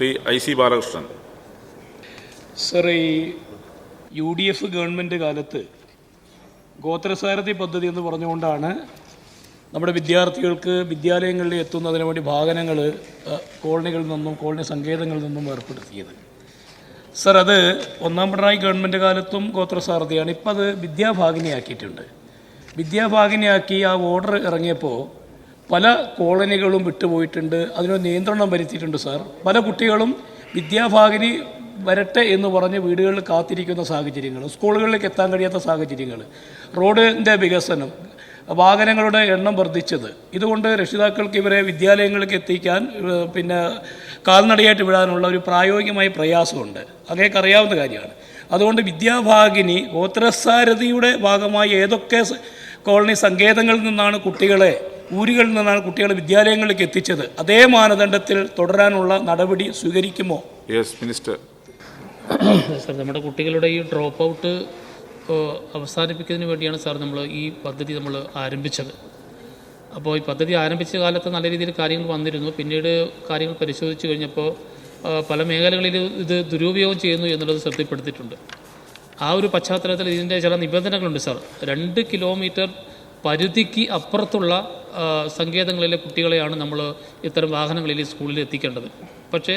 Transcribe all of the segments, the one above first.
Shri I C Balakrishnan. Sir ഈ U D F government കാലത്ത് ഗോത്രസാരഥി പദ്ധതി എന്ന് പറഞ്ഞുകൊണ്ടാണ് നമ്മുടെ വിദ്യാർത്ഥികൾക്ക് വിദ്യാലയങ്ങളിൽ എത്തുന്നതിന് വേണ്ടി വാഹനങ്ങൾ കോളനികളിൽ നിന്നും കോളനി സങ്കേതങ്ങളിൽ നിന്നും ഏർപ്പെടുത്തിയത്. സർ അത് ഒന്നാം പിണറായി ഗവൺമെന്റ് കാലത്തും ഗോത്രസാരഥിയാണ്. ഇപ്പം അത് വിദ്യാഭാഗിനിയാക്കിയിട്ടുണ്ട്. വിദ്യാഭാഗിനിയാക്കി ആ ഓർഡർ ഇറങ്ങിയപ്പോൾ പല കോളനികളും വിട്ടുപോയിട്ടുണ്ട്. അതിനൊരു നിയന്ത്രണം വരുത്തിയിട്ടുണ്ട് സാർ. പല കുട്ടികളും വിദ്യാഭാഗിനി വരട്ടെ എന്ന് പറഞ്ഞ് വീടുകളിൽ കാത്തിരിക്കുന്ന സാഹചര്യങ്ങൾ സ്കൂളുകളിലേക്ക് എത്താൻ കഴിയാത്ത സാഹചര്യങ്ങൾ റോഡിന്റെ വികസനം വാഹനങ്ങളുടെ എണ്ണം വർദ്ധിച്ചത്. ഇതുകൊണ്ട് രക്ഷിതാക്കൾക്ക് ഇവരെ വിദ്യാലയങ്ങളിലേക്ക് എത്തിക്കാൻ പിന്നെ കാൽനടയായിട്ട് വിടാനുള്ള ഒരു പ്രായോഗികമായ പ്രയാസമുണ്ട്. അങ്ങേക്ക് അറിയാവുന്ന കാര്യമാണ്. അതുകൊണ്ട് വിദ്യാഭാഗിനി ഗോത്രസാരഥിയുടെ ഭാഗമായി ഏതൊക്കെ കോളനി സങ്കേതങ്ങളിൽ നിന്നാണ് കുട്ടികളെ ഊരുകളിൽ നിന്നാണ് കുട്ടികളെ വിദ്യാലയങ്ങളിലേക്ക് എത്തിച്ചത്. അതേ മാനദണ്ഡത്തിൽ തുടരാനുള്ള നടപടി സ്വീകരിക്കുമോ? യെസ് മിനിസ്റ്റർ സാർ നമ്മുടെ കുട്ടികളുടെ ഈ ഡ്രോപ്പ് ഔട്ട് അവസാനിപ്പിക്കുന്നതിന് വേണ്ടിയാണ് സാർ നമ്മൾ ഈ പദ്ധതി നമ്മൾ ആരംഭിച്ചത്. അപ്പോൾ ഈ പദ്ധതി ആരംഭിച്ച കാലത്ത് നല്ല രീതിയിൽ കാര്യങ്ങൾ വന്നിരുന്നു. പിന്നീട് കാര്യങ്ങൾ പരിശോധിച്ച് കഴിഞ്ഞപ്പോൾ പല മേഖലകളിൽ ഇത് ദുരുപയോഗം ചെയ്യുന്നു എന്നുള്ളത് ശ്രദ്ധപ്പെടുത്തിയിട്ടുണ്ട് ആ ഒരു പശ്ചാത്തലത്തിൽ ഇതിന്റെ ചില നിബന്ധനകളുണ്ട് സാർ രണ്ട് കിലോമീറ്റർ പരിധിക്ക് അപ്പുറത്തുള്ള സങ്കേതങ്ങളിലെ കുട്ടികളെയാണ് നമ്മൾ ഇത്തരം വാഹനങ്ങളിൽ സ്കൂളിൽ എത്തിക്കേണ്ടത്. പക്ഷേ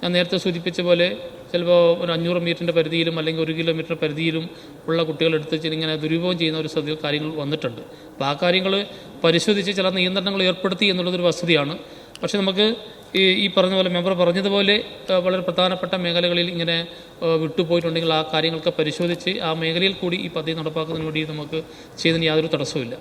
ഞാൻ നേരത്തെ സൂചിപ്പിച്ച പോലെ ചിലപ്പോൾ ഒരു അഞ്ഞൂറ് മീറ്ററിന്റെ പരിധിയിലും അല്ലെങ്കിൽ ഒരു കിലോമീറ്റർ പരിധിയിലും ഉള്ള കുട്ടികളെടുത്ത് ഇങ്ങനെ ദുരുപയോഗം ചെയ്യുന്ന ഒരു സ്ഥിതി കാര്യങ്ങൾ വന്നിട്ടുണ്ട്. അപ്പോൾ ആ കാര്യങ്ങൾ പരിശോധിച്ച് ചില നിയന്ത്രണങ്ങൾ ഏർപ്പെടുത്തി എന്നുള്ളതൊരു വസ്തുതയാണ് പക്ഷേ നമുക്ക് ഈ പറഞ്ഞ പോലെ മെമ്പർ പറഞ്ഞതുപോലെ വളരെ പ്രധാനപ്പെട്ട മേഖലകളിൽ ഇങ്ങനെ വിട്ടുപോയിട്ടുണ്ടെങ്കിൽ ആ കാര്യങ്ങളൊക്കെ പരിശോധിച്ച് ആ മേഖലയിൽ കൂടി ഈ പദ്ധതി നടപ്പാക്കുന്നതിന് വേണ്ടി നമുക്ക് ചെയ്തതിന് യാതൊരു തടസ്സവുമില്ല.